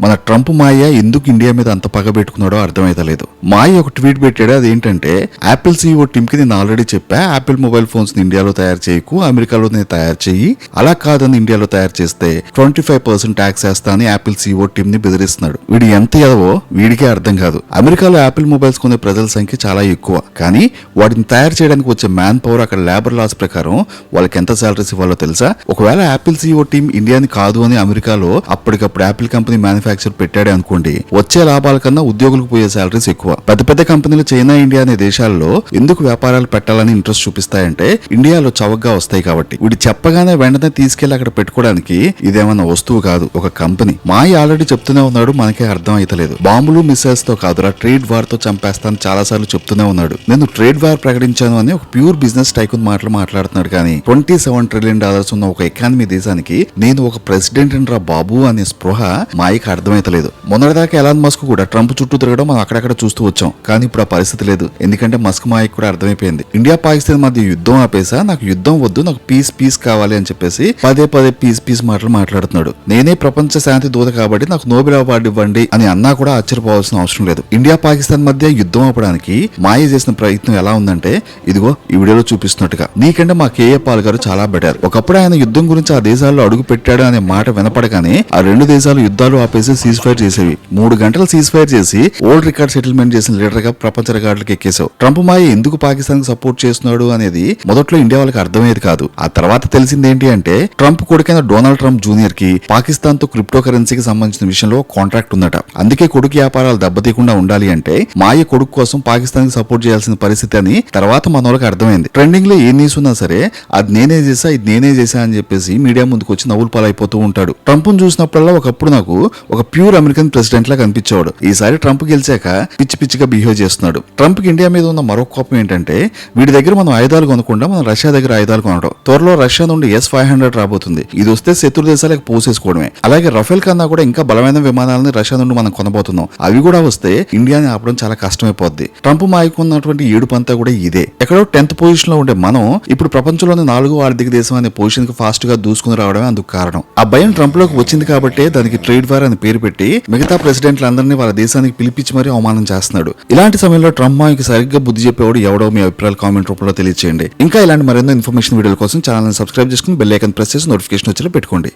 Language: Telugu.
మన ట్రంప్ మాయ ఎందుకు ఇండియా మీద అంత పగ పెట్టుకున్నాడో అర్థమైతలేదు మాయ ఒక ట్వీట్ పెట్టాడు అదేంటంటే యాపిల్ సీఈఓ టీమ్కి నేను ఆల్రెడీ చెప్పా యాపిల్ మొబైల్ ఫోన్స్ని ఇండియాలో తయారు చేయకు అమెరికాలోనే తయారు చేయి అలా కాదని ఇండియాలో తయారు చేస్తే ట్వంటీ ఫైవ్ పర్సెంట్ ట్యాక్స్ వేస్తా అని యాపిల్ సీఈఓ టీమ్ని బెదిరిస్తున్నాడు. వీడు ఎంత ఎదవో వీడికే అర్థం కాదు. అమెరికాలో యాపిల్ మొబైల్స్ కొనే ప్రజల సంఖ్య చాలా ఎక్కువ. కానీ వాటిని తయారు చేయడానికి వచ్చే మ్యాన్ పవర్ అక్కడ లేబర్ లాస్ ప్రకారం వాళ్ళకి ఎంత సాలరీస్ ఇవ్వాలో తెలుసా? ఒకవేళ యాపిల్ సీఈఓ టీం ఇండియాని కాదు అని అమెరికాలో అప్పటికప్పుడు యాపిల్ కంపెనీ మ్యానుఫ్యాక్చర్ పెట్టాడే అనుకోండి వచ్చే లాభాల కన్నా ఉద్యోగులకు పోయే సాలరీస్ ఎక్కువ. పెద్ద పెద్ద కంపెనీలు చైనా ఇండియా అనే దేశాల్లో ఎందుకు వ్యాపారాలు పెట్టాలని ఇంట్రెస్ట్ చూపిస్తాయంటే ఇండియాలో చవకగా వస్తాయి కాబట్టి. వీడు చెప్పగానే వెంటనే తీసుకెళ్ళి అక్కడ పెట్టుకోవడానికి ఇదేమన్నా వస్తువు కాదు ఒక కంపెనీ మాయ ఆల్రెడీ చెప్తూనే ఉన్నాడు మనకే అర్థం అయితలేదు. బాంబులు మిసైల్స్తో కాదురా ట్రేడ్ వార్తో చంపేస్తాను చాలా సార్లు చెప్తూనే ఉన్నాడు. నేను ట్రేడ్ వార్ ప్రకటించాను అని ఒక ప్యూర్ బిజినెస్ టైకున్ మాటలు మాట్లాడుతున్నాడు కానీ ట్వంటీ సెవెన్ ట్రిలియన్ డాలర్స్ ఉన్న ఒక ఎకానమీ దేశానికి నేను ఒక ప్రెసిడెంట్ రా బాబు అనే స్పృహ మాయకి అర్థమైతలేదు. మొన్నటిదాకా ఎలాన్ మస్క్ కూడా ట్రంప్ చుట్టూ తిరగడం మనం అక్కడక్కడ చూస్తూ వచ్చాం. కానీ ఇప్పుడు ఆ పరిస్థితి లేదు. ఎందుకంటే మస్క్ మాయకు కూడా అర్థమైపోయింది. ఇండియా పాకిస్తాన్ మధ్య యుద్ధం ఆపేసా? నాకు యుద్ధం వద్దు నాకు పీస్ పీస్ కావాలి అని చెప్పేసి పదే పదే పీస్ పీస్ మాటలు మాట్లాడుతున్నాడు. నేనే ప్రపంచ శాంతి దూత కాబట్టి నాకు నోబెల్ అవార్డు ఇవ్వండి అని అన్నా కూడా ఆశ్చర్యపోవాల్సిన అవసరం లేదు. ఇండియా పాకిస్తాన్ మధ్య యుద్ధం ఆపడానికి మాయ చేసిన ప్రయత్నం ఎలా ఉందంటే ఇదిగో ఈ వీడియోలో చూపిస్తున్నట్టుగా. నీకంటే మా కేఏ పాల్ గారు చాలా బెటర్ ఒకప్పుడు ఆయన యుద్ధం గురించి ఆ దేశాల్లో అడుగు పెట్టాడు అనే మాట వినపడగానే ఆ రెండు దేశాలు యుద్ధాలు ఆపేసి సీజ్ ఫైర్ చేసేవి. మూడు గంటలు సీజ్ ఫైర్ చేసి ఓల్డ్ రికార్డ్ సెటిల్మెంట్ చేసిన లీడర్గా ప్రపంచ రికార్డులకు ఎక్కేశావు. ట్రంప్ మాయ ఎందుకు పాకిస్తాన్ సపోర్ట్ చేస్తున్నాడు అనేది మొదట్లో ఇండియా వాళ్ళకి అర్థమయ్యేది కాదు. ఆ తర్వాత తెలిసింది ఏంటి అంటే ట్రంప్ కొడుకైన డొనాల్డ్ ట్రంప్ జూనియర్కి పాకిస్తాన్తో క్రిప్టో కరెన్సీకి సంబంధించిన విషయంలో కాంట్రాక్ట్ ఉందట. అందుకే కొడుకు వ్యాపారాలు దెబ్బతీయకుండా ఉండాలి అంటే మాయ కొడుకు కోసం పాకిస్తాన్కి సపోర్ట్ చేయాల్సిన పరిస్థితి అని తర్వాత మన వాళ్ళకి అర్థమైంది. ట్రెండింగ్లో ఏ న్యూస్ ఉన్నా సరే అది నేనే చేసా ఇది నేనే చేసా అని చెప్పేసి మీడియా ముందుకు వచ్చి నవ్వులు పాలైపోతూ ఉంటాడు. ట్రంప్ చూసినప్పుడల్లా ఒకప్పుడు నాకు ఒక ప్యూర్ అమెరికన్ ప్రెసిడెంట్ లా కనిపించేవాడు. ఈసారి ట్రంప్ గెలిచాక పిచ్చి పిచ్చిగా బిహేవ్ చేస్తున్నాడు. ట్రంప్కి ఇండియా మీద ఉన్న మరో కోపం ఏంటంటే వీడి దగ్గర మనం ఆయుధాలు కొనకుండా మనం రష్యా దగ్గర ఆయుధాలు కొనడం. త్వరలో రష్యా నుండి ఎస్ ఫైవ్ హండ్రెడ్ రాబోతుంది. ఇది వస్తే శత్రు దేశాలకు పోసేసుకోవడమే. అలాగే రఫేల్ కన్నా కూడా ఇంకా బలమైన విమానాలని రష్యా నుండి మనం కొనబోతున్నాం. అవి కూడా వస్తే ఇండియాని ఆపడం చాలా కష్టమైపోద్ది. ట్రంప్ మాయకున్నటువంటి ఏడు పంతా కూడా ఇదే. ఎక్కడో టెన్త్ పొజిషన్లో ఉండే మనం ఇప్పుడు ప్రపంచంలోని నాలుగో ఆర్థిక దేశం అనే పొజిషన్కి ఫాస్ట్గా దూసుకుని రావడమే అందుకు కారణం. ఆ భయం ట్రంప్లోకి వచ్చింది కాబట్టి దానికి ట్రేడ్ వార్ అని పేరు పెట్టి మిగతా ప్రెసిడెంట్లందరినీ వాళ్ళ దేశానికి పిలిపించి మరీ అవమానం చేస్తున్నాడు. ఇలాంటి సమయంలో ట్రంప్ మాయకి సరిగ్గా బుద్ధి చెప్పేవాడు ఎవడో మీ అభిప్రాయాలు కామెంట్ రూపంలో తెలియజేయండి ఇంకా ఇలాంటి మరెన్నో ఇన్ఫర్మేషన్ వీడియోల కోసం ఛానల్ని సబ్స్క్రైబ్ చేసుకుని బెల్ ఐకన్ ప్రెస్ చేసి నోటిఫికేషన్ వచ్చేలా పెట్టుకోండి.